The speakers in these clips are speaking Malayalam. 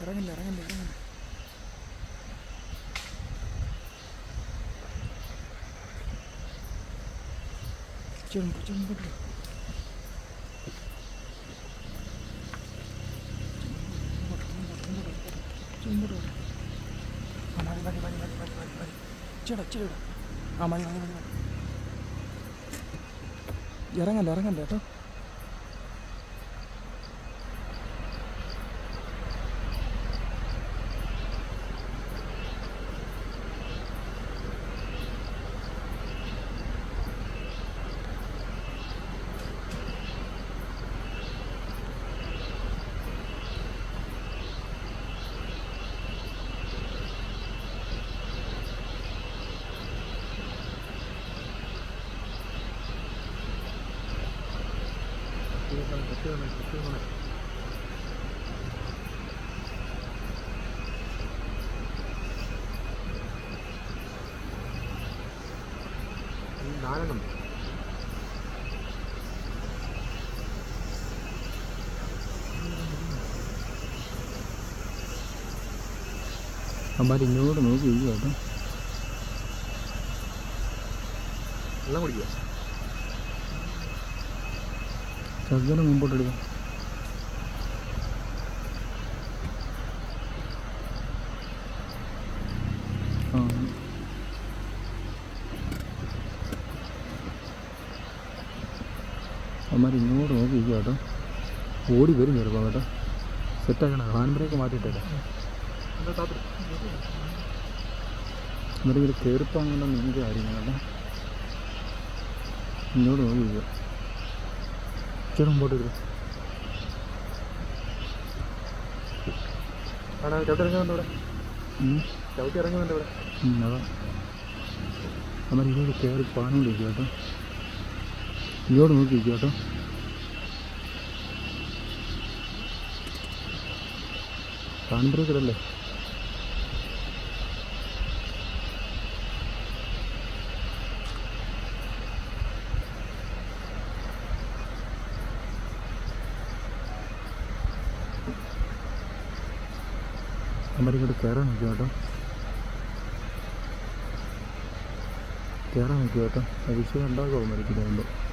ഇറങ്ങില്ല ഇറങ്ങില്ല ഇറങ്ങില്ല ചെമ്പ് ചെമ്പ് ചെമ്പ് ആ മതി നാലെണ്ണം. അമ്മാർ ഇങ്ങോട്ട് നോക്കി കേട്ടോ. വെള്ളം കുടിക്കുക. മുമ്പോട്ട് എടുക്കാം ആ അമ്മാർ ഇങ്ങോട്ട് നോക്കി ഇരിക്കുക കേട്ടോ. ഓടി വരും ചെറുപ്പം കേട്ടോ സെറ്റാക്കണം ഹാൻഡ് ബ്രേക്ക് മാറ്റിയിട്ടല്ലേ എന്നിട്ട് ഇവർ കയറിപ്പോൾ അങ്ങനെ നിങ്ങൾക്ക് കാര്യങ്ങളല്ല ഇങ്ങോട്ട് നോക്കി ഇരിക്കുക ഇച്ചിരി മുമ്പോട്ട് വരും. അന്നേരം ഇങ്ങോട്ട് കയറി പാഞ്ഞുകൊണ്ടിരിക്കുക കേട്ടോ. ഇങ്ങോട്ട് നോക്കിയിരിക്കുക കേട്ടോ. അന്നേരം ഇങ്ങോട്ട് കയറാൻ നോക്കി കേട്ടോ. കയറാൻ നോക്കി കേട്ടോ. വിഷയം ഉണ്ടാകുമോ മരിക്കുന്നതുകൊണ്ട്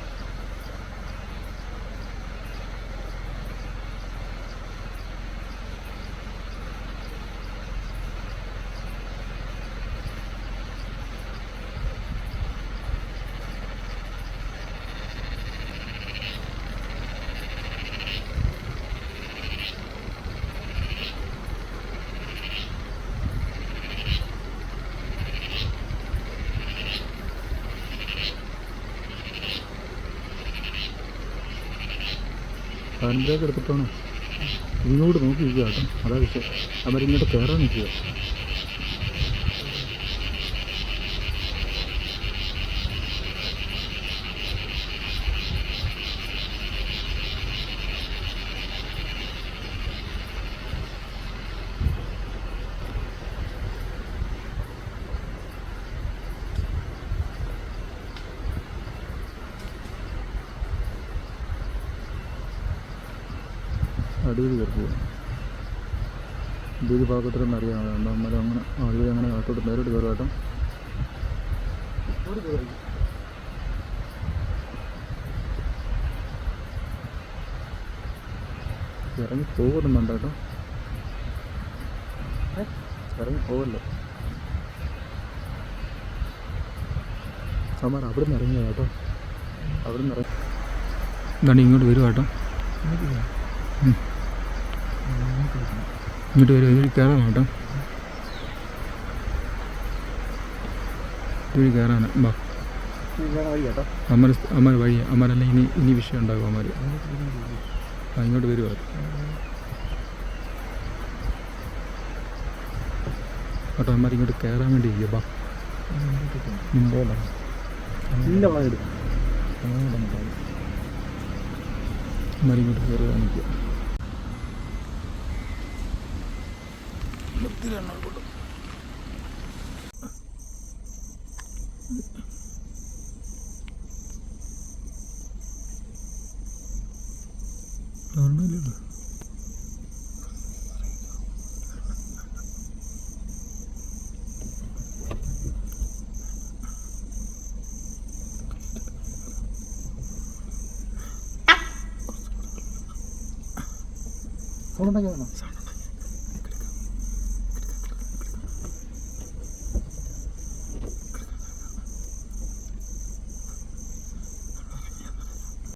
ഹാൻഡ് ബ്രേക്ക് എടുത്തിട്ടാണ് ഇങ്ങോട്ട് നോക്കി കേട്ടോ. അതാ വിഷയം. അവരിങ്ങോട്ട് കയറാൻ നിൽക്കുക. അടിയിൽ കയറി പോകും ഇതൊരു ഭാഗത്തിലൊന്നും അറിയാം. നമ്മൾ അങ്ങനെ ആളുകൾ അങ്ങനെ കാട്ടോട്ട് നേരിട്ട് കയറും. കേട്ടോ ഇറങ്ങി പോകുന്നുണ്ട് കേട്ടോ? ഇറങ്ങി പോകല്ലോ അമ്മ അവിടെ നിന്ന് ഇറങ്ങിയ കേട്ടോ. അവിടെ നിന്ന് ഇറങ്ങി എന്താണ് ഇങ്ങോട്ട് വരുവാട്ടോ കേട്ടോ. ഇങ്ങോട്ട് വരും ഇതിൽ കയറാൻ കേട്ടോ. ഇതിൽ കയറാൻ ബാ. അമ്മ അമ്മ വഴി അമ്മരല്ല ഇനി ഇനി വിഷയം ഉണ്ടാകും അമ്മ ആ ഇങ്ങോട്ട് വരുമോ കേട്ടോ അമ്മ ഇങ്ങോട്ട് കയറാൻ വേണ്ടി ഇരിക്കുക ബാ. അമ്മ ഇങ്ങോട്ട് കയറുക നിൽക്കുക ഒരെണ്ണമില്ലല്ലോ സൗണ്ട് ഉണ്ടാക്കി